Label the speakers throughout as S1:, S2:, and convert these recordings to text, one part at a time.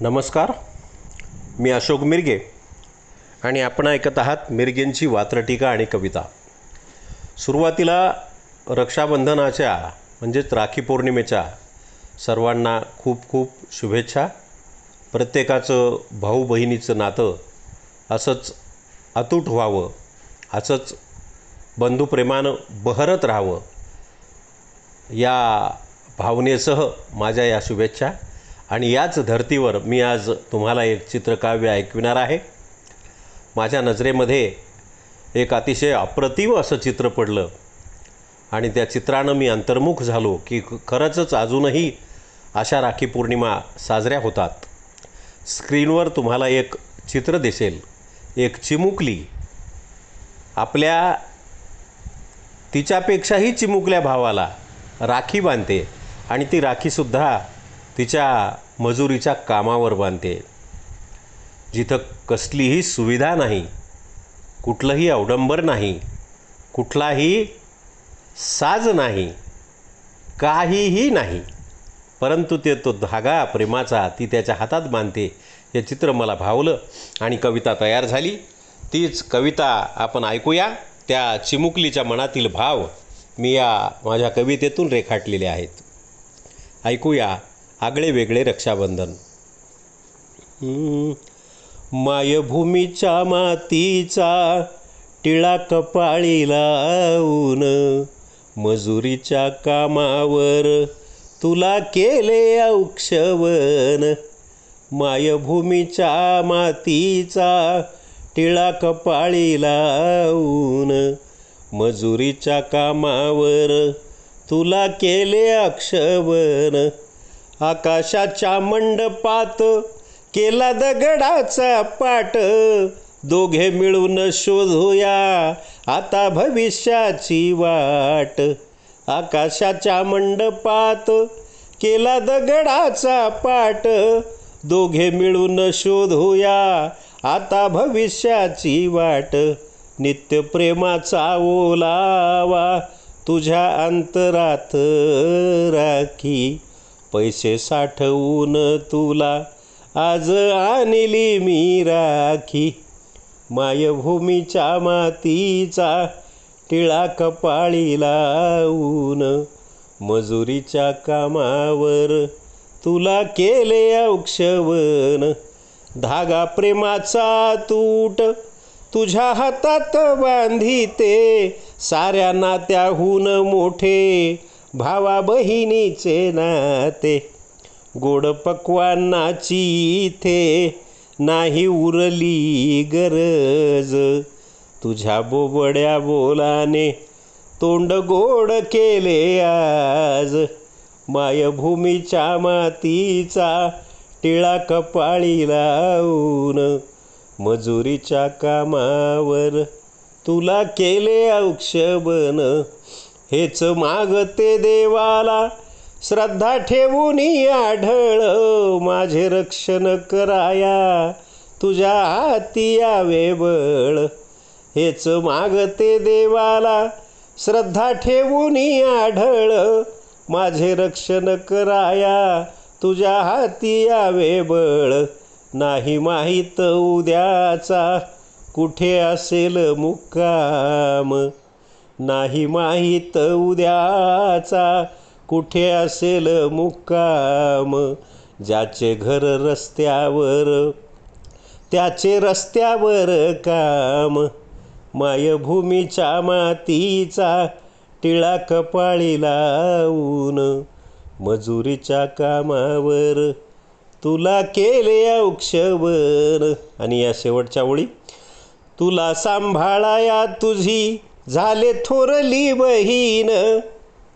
S1: नमस्कार. मी अशोक मिरगे आणि आपण ऐकत आहात मिरगेंची वात्रटीका आणि कविता. सुरुवातीला रक्षाबंधनाच्या म्हणजेच राखी पौर्णिमेच्या सर्वांना खूप खूप शुभेच्छा. प्रत्येकाचं भाऊ बहिणीचं नातं असंच अतूट व्हावं असंच बंधुप्रेमानं बहरत राहावं या भावनेसह माझ्या या शुभेच्छा. आणि याच धर्तीवर मी आज तुम्हाला एक चित्रकाव्य ऐकविणार आहे. माझ्या नजरेमध्ये एक अतिशय अप्रतिम असं चित्र पडलं आणि त्या चित्रानं मी अंतर्मुख झालो की खरंचच अजूनही अशा राखी पौर्णिमा साजऱ्या होतात. स्क्रीनवर तुम्हाला एक चित्र दिसेल. एक चिमुकली. आपल्या तिच्यापेक्षाही चिमुकल्या भावाला राखी बांधते आणि ती राखीसुद्धा तिच्या मजुरीच्या कामावर बांधते. जिथं कसलीही सुविधा नाही कुठलंही अवडंबर नाही कुठलाही साज नाही काहीही नाही परंतु ते तो धागा प्रेमाचा ती त्याच्या हातात बांधते हे चित्र मला भावलं आणि कविता तयार झाली. तीच कविता आपण ऐकूया. त्या चिमुकलीच्या मनातील भाव मी या माझ्या कवितेतून रेखाटलेले आहेत. ऐकूया. आगळे वेगळे रक्षाबंधन. मायभूमीच्या मातीचा टिळा कपाळी लावून मजुरीच्या कामावर तुला केले औक्षवन मायभूमीच्या मातीचा टिळा कपाळी लावून मजुरीच्या कामावर तुला केले अक्षवन आकाशाच्या मंडपात केला दगडाचा पाट दोघे मिळून शोधूया आता भविष्याची वाट. आकाशाच्या मंडपात केला दगडाचा पाट दोघे मिळून शोधूया आता भविष्याची वाट. नित्य प्रेमाचा ओलावा तुझ्या अंतरात राखी. पैसे साठवून तुला आज आणली मी राखी. मायभूमीच्या मातीचा टिळा कपाळी लावून मजुरीच्या कामावर तुला केले औक्षवन धागा प्रेमाचा तूट तुझ्या हातात बांधिते. साऱ्या नात्याहून मोठे भावा बहिणीचे नाते गोड पक्वांनाची इथे नाही उरली गरज. तुझ्या बोबड्या बोलाने तोंड गोड केले आज. मायभूमीच्या मातीचा टिळा कपाळी लावून मजुरीच्या कामावर तुला केले औक्षबन. हेच मागते देवाला. श्रद्धा ठेवून आढळ माझे रक्षण कराया. तुझ्या हाती यावे बळ. हेच मागते देवाला. श्रद्धा ठेवून आढळ माझे रक्षण कराया. तुझ्या हाती यावे बळ. नाही माहीत उद्याचा कुठे असेल मुक्काम. नाही माहीत उद्याचा कुठे असेल मुक्काम. ज्याचे घर रस्त्यावर त्याचे रस्त्यावर काम. मायभूमीच्या मातीचा टिळा कपाळी लावून मजुरीच्या कामावर तुला केले औक्षवर आणि या शेवटच्या ओळी तुला सांभाळाया तुझी झाले थोरली बहीण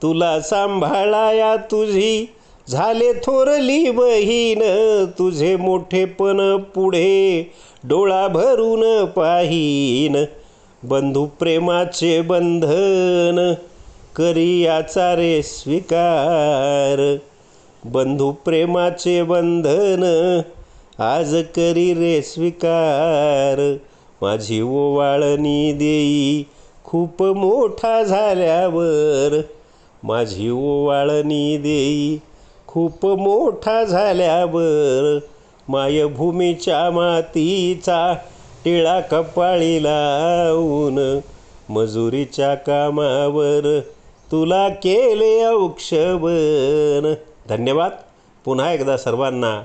S1: तुला सांभाळाया तुझी. झाले थोरली बहीण तुझे मोठेपण पुढे डोळा भरून पाहीन. बंधू प्रेमाचे बंधन करी याचा रे स्वीकार. बंधू प्रेमाचे बंधन आज करी रे स्वीकार. माझी ओवाळणी देई खूप मोठा झाल्यावर माझी ओवाळणी देई. खूप मोठा झाल्यावर मायभूमीच्या मातीचा टिळा कपाळी लावून मजुरीच्या कामावर तुला केले औक्षवन धन्यवाद. पुन्हा एकदा सर्वांना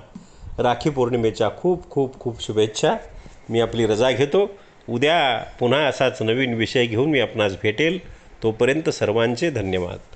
S1: राखी पौर्णिमेच्या खूप खूप खूप शुभेच्छा. मी आपली रजा घेतो. उद्या पुन्हा असाच नवीन विषय घेऊन मी आपणास भेटेल. तोपर्यंत सर्वांचे धन्यवाद.